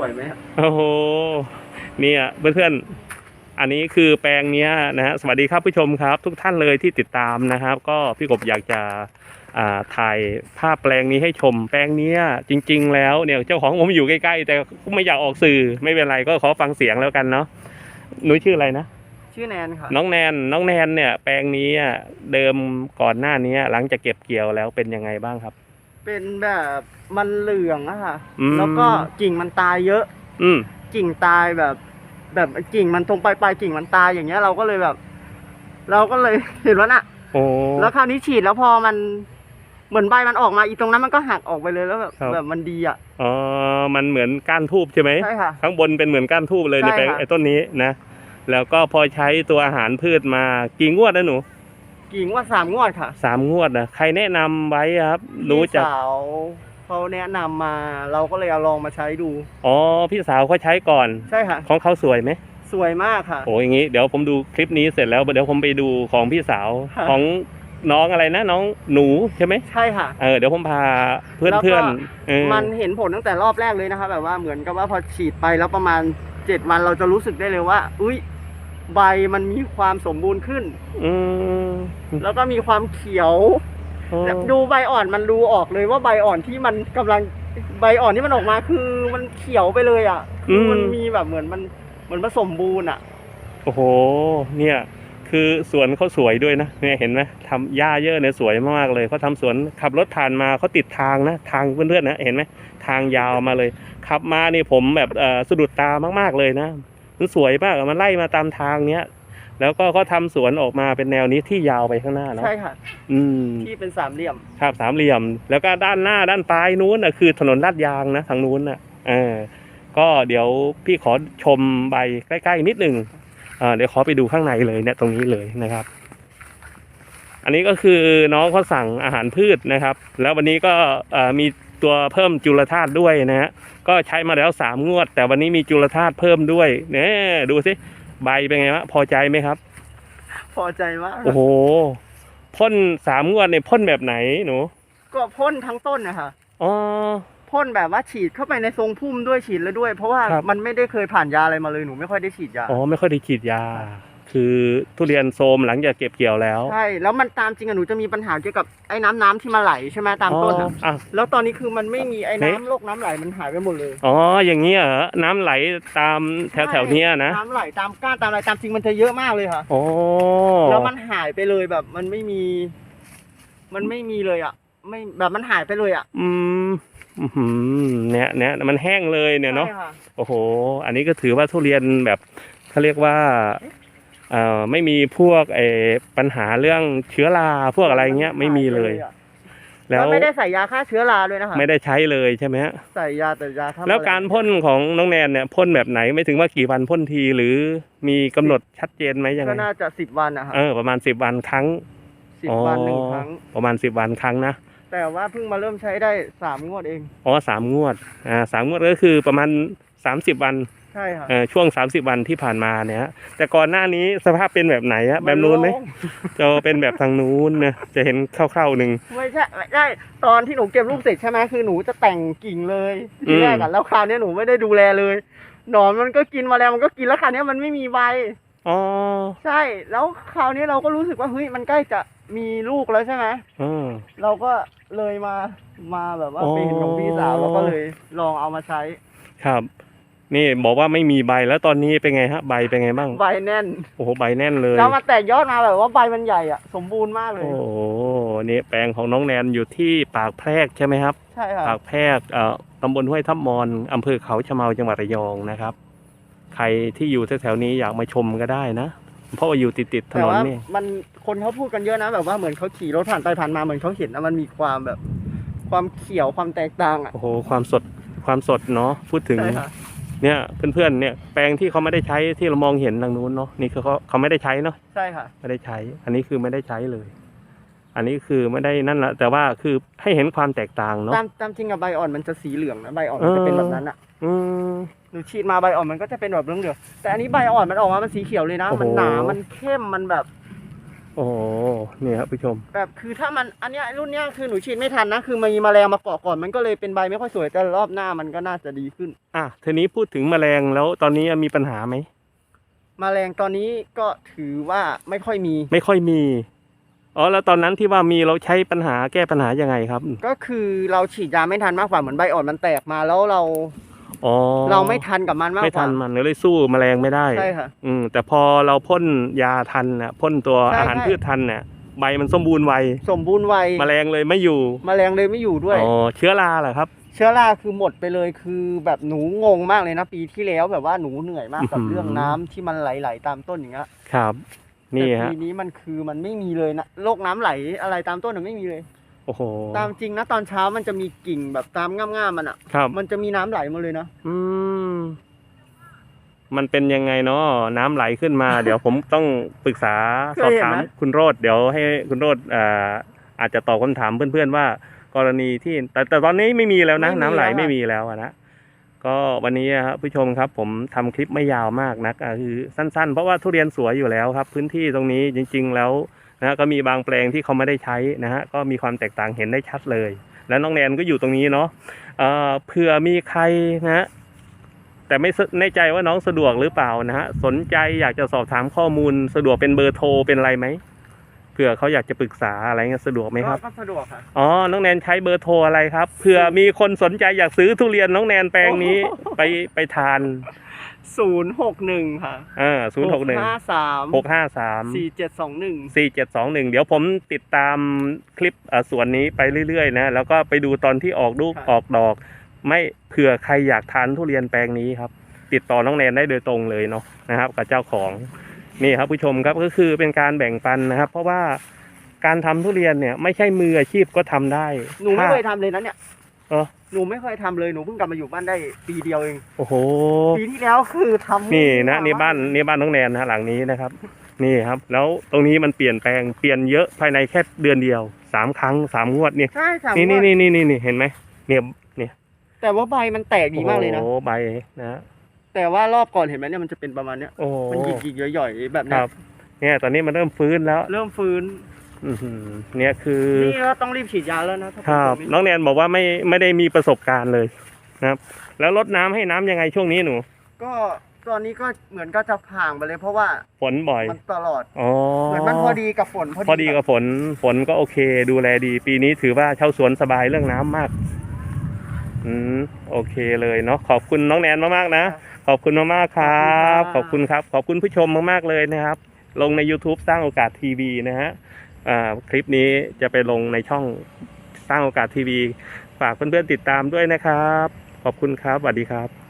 สวยไหมครับโอ้โหเนี่ยเพื่อนๆ อันนี้คือแปลงเนี้ยนะฮะสวัสดีครับผู้ชมครับ ทุกท่านเลยที่ติดตามนะครับ ก็พี่กบอยากจะอ่าถ่ายภาพแปลงนี้ให้ชม แปลงเนี้ยจริง ๆ แล้วเนี่ยเจ้าของผมอยู่ใกล้ๆ แต่ไม่อยากออกสื่อไม่เป็นไรก็ขอฟังเสียงแล้วกันเนาะหนูชื่ออะไรนะ ชื่อแนนค่ะน้องแนนน้องแนนเนี่ยแปลงนี้อะเดิมก่อนหน้านี้หลังจากเก็บเกี่ยวแล้วเป็นยังไงบ้างครับ เป็นแบบมันเหลืองอะค่ะ อืม แล้วก็กิ่งมันตายเยอะ อืม กิ่งตายแบบ แบบกิ่งมันตรงปลายปลายกิ่งมันตายอย่างเงี้ยเราก็เลยแบบ เราก็เลย เห็นว่าน่ะ โอ้ แล้วคราวนี้ฉีดแล้วพอมันเหมือนใบมันออกมาอีตรงนั้นมันก็หักออกไปเลยแล้วแบบครับ แบบมันดีอะอ๋อ มันเหมือนก้านทูบใช่ไหม ใช่ค่ะ ข้างบนเป็นเหมือนก้านทูบเลยในใช่แปลงค่ะ ไอ้ต้นนี้นะ แล้วก็พอใช้ตัวอาหารพืชมากี่งวดนะหนู กิ่งว่าสามงวดค่ะสามงวดนะใครแนะนำไว้ครับ รู้พี่จักสาวเขาแนะนำมาเราก็เลยเอาลองมาใช้ดู อ๋อพี่สาวเขาใช้ก่อน ใช่ค่ะ ของเขาสวยไหมสวยมากค่ะ โอ้อย่างงี้เดี๋ยวผมดูคลิปนี้เสร็จแล้วเดี๋ยวผมไปดูของพี่สาวค่ะ ของน้องอะไรนะน้องหนูใช่ไหมใช่ค่ะ เออเดี๋ยวผมพาเพื่อนแล้วก็เพื่อนเออมันเห็นผลตั้งแต่รอบแรกเลยนะคะแบบว่าเหมือนกับว่าพอฉีดไปแล้วประมาณเจ็ดวันเราจะรู้สึกได้เลยว่า อุ้ย ใบมันมีความสมบูรณ์ขึ้น อืมแล้วก็มีความเขียวอ๋อดูใบอ่อนมันดูออกเลยว่าใบอ่อนที่มันกำลังใบอ่อนที่มันออกมาคือมันเขียวไปเลยอะคือมันมีแบบเหมือนมันเหมือนผสมบูรณ์อะ โอ้โห เนี่ย คือสวนเขาสวยด้วยนะเนี่ยเห็นไหมทำหญ้าเยอะเนี่ยสวยมากเลยเขาทำสวนขับรถผ่านมาเขาติดทางนะทางเพื่อนๆนะเห็นไหมทางยาวมาเลย ขับมานี่ผมแบบเอ่อสะดุดตามากๆเลยนะ มันสวยมากอะมันไล่มาตามทางเนี้ย แล้วก็เขาทำสวนออกมาเป็นแนวนี้ที่ยาวไปข้างหน้าเนอะใช่ค่ะ อืมที่เป็นสามเหลี่ยม ครับสามเหลี่ยม แล้วก็ด้านหน้าด้านปลายนู้นน่ะคือถนนลาดยางนะทางนู้นน่ะเออก็เดี๋ยวพี่ขอชมใบใกล้ๆนิดหนึ่งอ่าเดี๋ยวขอไปดูข้างในเลยเนี่ยตรงนี้เลยนะครับ อันนี้ก็คือน้องเขาสั่งอาหารพืชนะครับ แล้ววันนี้ก็เอ่อมี ตัวเพิ่มจุลธาตุด้วยนะฮะก็ใช้มาแล้วสามงวด แต่วันนี้มีจุลธาตุเพิ่มด้วยเนี่ยดูสิใบเป็นไงวะพอใจไหมครับ พอใจมากโอ้โหพ่นสามงวดเนี่ยพ่นแบบไหนหนูก็พ่นทั้งต้นนะคะอ๋อพ่นแบบว่าฉีดเข้าไปในทรงพุ่มด้วยฉีดแล้วด้วย เพราะว่าครับมันไม่ได้เคยผ่านยาอะไรมาเลยหนูไม่ค่อยได้ฉีดยาอ๋อไม่ค่อยได้ฉีดยา คือทุเรียนโทรมหลังจากเก็บเกี่ยวแล้วใช่แล้วมันตามจริงอะหนูจะมีปัญหาเกี่ยวกับไอ้น้ำน้ำที่มาไหลใช่ไหมตามต้นอ๋ออะอะแล้วตอนนี้คือมันไม่มีไอ้เฮ้ยน้ำโรคน้ำไหลมันหายไปหมดเลยอ๋ออย่างเงี้ยเหรอน้ำไหลตามแถวแถวๆเนี้ยนะน้ำไหลตามก้านตามอะไรตามจริงมันจะเยอะมากเลยค่ะอ๋อแล้วมันหายไปเลยแบบมันไม่มี มันไม่มีเลยอะไม่แบบมันหายไปเลยอะอืมอื้อหือเนี่ยเนี่ยมันแห้งเลยเนี่ยเนาะใช่ค่โอ้โห อันนี้ก็ถือว่าทุเรียนแบบเขาเรียกว่าเอ่อ ไม่มีพวกเออปัญหาเรื่องเชื้อราพวกอะไรเงี้ยไม่มีเลยอะแล้แล้ววไม่ได้ใส่ยาฆ่าเชื้อราด้วยนะคะไม่ได้ใช้เลยใช่ไหมฮะใส่ยาแต่ยาฆ่าแล้วมงการพ่นของน้องแนนเนี่ยพ่นแบบไหนไม่ถึงว่ากี่วันพ่นทีหรือมีกำหนดชัดเจนไหมยังก็ไงน่าจะสิบวันนะคะเออประมาณสิบวันครั้งสิบวันหนึ่งครั้ง ประมาณสิบวันครั้งนะแต่ว่าเพิ่งมาเริ่มใช้ได้สามงวดเองอ๋อสามงวดอ่าสามงวดก็คือประมาณสามสิบวัน ใช่ค่ะเอ่อช่วงสามสิบวันที่ผ่านมาเนี่ยฮะแต่ก่อนหน้านี้สภาพเป็นแบบไหนฮะแบบนู้นไหมโล่งจะเป็นแบบทางนู้นนะจะเห็นคร่าวๆหนึ่งไม่ใช่ไม่ใช่ตอนที่หนูเก็บลูกเสร็จใช่ไหมคือหนูจะแต่งกิ่งเลยทีแรกอะแล้วคราวเนี้ยหนูไม่ได้ดูแลเลยหนอนมันก็กินแมาแล้วมันก็กินแล้วคราวเนี้ยมันไม่มีใบอ๋อใช่แล้วคราวนี้เราก็รู้สึกว่าเฮ้ยมันใกล้จะมีลูกแล้วใช่ไหมอืมเราก็เลยมามาแบบว่าอ๋อไปเห็นของพี่สาวเราก็เลยลองเอามาใช้ ครับ นี่บอกว่าไม่มีใบแล้วตอนนี้เป็นไงฮะใบเป็นไงบ้าง ใบแน่น โอ้โหใบแน่นเลยแล้วมาแตกยอดมาแบบว่าใบมันใหญ่อะสมบูรณ์มากเลย โอ้โหนี่แปลงของน้องแนนอยู่ที่ปากแพรกใช่ไหมครับ ใช่ค่ะปากแพรกเอ่อตำบลห้วยทับมอนอำเภอเขาชะเมาจังหวัดระยองนะครับ ใครที่อยู่แถวๆนี้อยากมาชมก็ได้นะเพราะว่าอยู่ติดๆถแต่นนว่านี่มันคนเขาพูดกันเยอะนะแบบว่าเหมือนเขาขี่รถผ่านไปผ่านมาเหมือนเขาเห็นนะมันมีความแบบ ความเขียวความแตกต่างอะโอ้โหความสดความสดเนาะพูดถึงใช่ค่ะ เนี่ยเพื่อนๆเนี่ยแปลงที่เขาไม่ได้ใช้ที่เรามองเห็นทางนู้นเนาะนี่คือเขาเขาไม่ได้ใช้เนาะใช่ค่ะ ไม่ได้ใช้ อันนี้คือไม่ได้ใช้เลย อันนี้คือไม่ได้นั่นละแต่ว่าคือให้เห็นความแตกต่างเนาะตามตามจริงอะใบอ่อนมันจะสีเหลืองนะใบอ่อนมันจะเป็นแบบนั้นอะอืมหนูฉีดมาใบอ่อนมันก็จะเป็นแบบเหลืองๆแต่อันนี้ใบอ่อนมันออกมามันสีเขียวเลยนะโอ้โหมันหนา มันเข้ม มันแบบ โอ้โหนี่ครับผู้ชม แบบคือถ้ามันอันเนี้ยรุ่นเนี้ยคือหนูฉีดไม่ทันนะ คือมีแมลงมาเกาะก่อนมันก็เลยเป็นใบไม่ค่อยสวยแต่รอบหน้ามันก็น่าจะดีขึ้น อะทีนี้พูดถึงแมลงแล้วตอนนี้มีปัญหาไหมแมลงตอนนี้ก็ถือว่าไม่ค่อยมี ไม่ค่อยมีอ๋อแล้วตอนนั้นที่ว่ามีเราใช้ปัญหาแก้ปัญหายังไงครับ ก็คือเราฉีดยาไม่ทันมากกว่าเหมือนใบอ่อนมันแตกมาแล้วเรา อ๋อเราไม่ทันกับมันมากไม่กทัว่านมันเลยสู้แมลงไม่ได้ ใช่ค่ะ อืมแต่พอเราพ่นยาทันน่ะพ่นตัวใช่อาหารใช่ พืชทันเนี่ยใบมันสมบูรณ์ไวสมบูรณ์ไวแมลงเลยไม่อยู่แมลงเลยไม่อยู่ด้วย อ๋อเชื้อราเหรอครับ เชื้อราคือหมดไปเลยคือแบบหนูงงมากเลยนะปีที่แล้วแบบว่าหนูเหนื่อยมากกับอื้อหือ เรื่องน้ำที่มันไหลๆตามต้นอย่างเงี้ยครับ นี่แต่ฮะ ปีนี้มันคือมันไม่มีเลยนะโรคน้ำไหลอะไรตามต้นมันไม่มีเลย โอ้โหตามจริงนะตอนเช้ามันจะมีกิ่งแบบตามง่ามๆมันอะ ครับ มันจะมีน้ำไหลมาเลยนะ อืม มันเป็นยังไงเนาะน้ำไหลขึ้นมา เดี๋ยวผมต้องปรึกษาเคสอบยเห็นถามไหม คุณโรดเดี๋ยวให้คุณโรดอ่าอาจจะตอบคำถามเพื่อนๆว่า กรณีที่แต่แต่ตอนนี้ไม่มีแล้วนะ น้ำไหลไม่มีแล้วอะนะก็วันนี้ครับผู้ชมครับ ผมทำคลิปไม่ยาวมากนักอะคือสั้น ๆ เพราะว่าทุเรียนสวยอยู่แล้วครับ พื้นที่ตรงนี้จริง ๆ แล้ว นะก็มีบางแปลงที่เขาไม่ได้ใช้นะฮะก็มีความแตกต่างเห็นได้ชัดเลย แล้วน้องแนนก็อยู่ตรงนี้เนาะเอ่อเผื่อมีใครนะฮะแต่ไม่แน่ใจว่าน้องสะดวกหรือเปล่านะฮะสนใจอยากจะสอบถามข้อมูลสะดวกเป็นเบอร์โทรเป็นอะไรไหม เผื่อเขาอยากจะปรึกษาอะไรเงี้ยสะดวกไหมครับ ก็สะดวกค่ะอ๋อ น้องแนนใช้เบอร์โทรอะไรครับ เผื่อมีคนสนใจอยากซื้อทุเรียนน้องแนนแปลงนี้ไปไปทาน ศูนย์หกหนึ่งค่ะอ่าศูนย์หกหนึ่งห้าสามหกห้าสามสี่เจ็ดสองหนึ่งสี่เจ็ดสองหนึ่งเดี๋ยวผมติดตามคลิปเอ่อส่วนนี้ไปเรื่อยๆนะ แล้วก็ไปดูตอนที่ออกลูกออกดอก ไม่เผื่อใครอยากทานทุเรียนแปลงนี้ครับ ติดต่อน้องแนนได้โดยตรงเลยเนาะนะครับกับเจ้าของ นี่ครับผู้ชมครับก็คือเป็นการแบ่งปันนะครับ เพราะว่าการทำทุเรียนเนี่ยไม่ใช่มืออาชีพก็ทำได้หนูไม่ถ้าเคยทำเลยนะเนี่ยเออหนูไม่เคยทำเลยหนูเพิ่งกลับมาอยู่บ้านได้ปีเดียวเองโอ้โหปีที่แล้วคือทำนี่นะนี่บ้านนี่บ้านน้องแนนนะฮะหลังนี้นะครับ นี่ครับ แล้วตรงนี้มันเปลี่ยนแปลงเปลี่ยนเยอะภายในแค่เดือนเดียวสามครั้งสามงวดนี่ใช่ค่ะนี่นี่นี่นี่นี่นี่เห็นไหมเนี่ยเนี่ยแต่ว่าใบมันแตกดีมากเลยนะโอ้โหใบนะ แต่ว่ารอบก่อนเห็นไหมเนี่ยมันจะเป็นประมาณเนี้ยโอ้โหมันหยิกๆย่อยๆแบบคเนี้รัยบเนี่ยตอนนี้มันเริ่มฟื้นแล้วเริ่มฟื้นอื้อหือเนี่ยคือนี่ก็ต้องรีบฉีดยาแล้วนะถ้าครับเป็นน้องแนนบอกว่าไม่ไม่ได้มีประสบการณ์เลยนะครับ แล้วลดน้ำให้น้ำยังไงช่วงนี้หนู ก็ตอนนี้ก็เหมือนก็จะผ่างไปเลยเพราะว่าฝนบ่อย มันตลอด อ๋อเหมือนมันพอดีกับฝนพอดีกับฝนฝนก็โอเค ดูแลดี ปีนี้ถือว่าชาวสวนสบายเรื่องน้ำมาก อืม โอเคเลยเนาะขอบคุณน้องแนนมากๆนะ ขอบคุณมากๆครับ ขอบคุณครับ ขอบคุณผู้ชมมากๆเลยนะครับ ลงใน YouTube สร้างโอกาสทีวีนะฮะอ่าคลิปนี้จะไปลงในช่องสร้างโอกาสทีวี ฝากเพื่อนๆติดตามด้วยนะครับ ขอบคุณครับสวัสดีครับ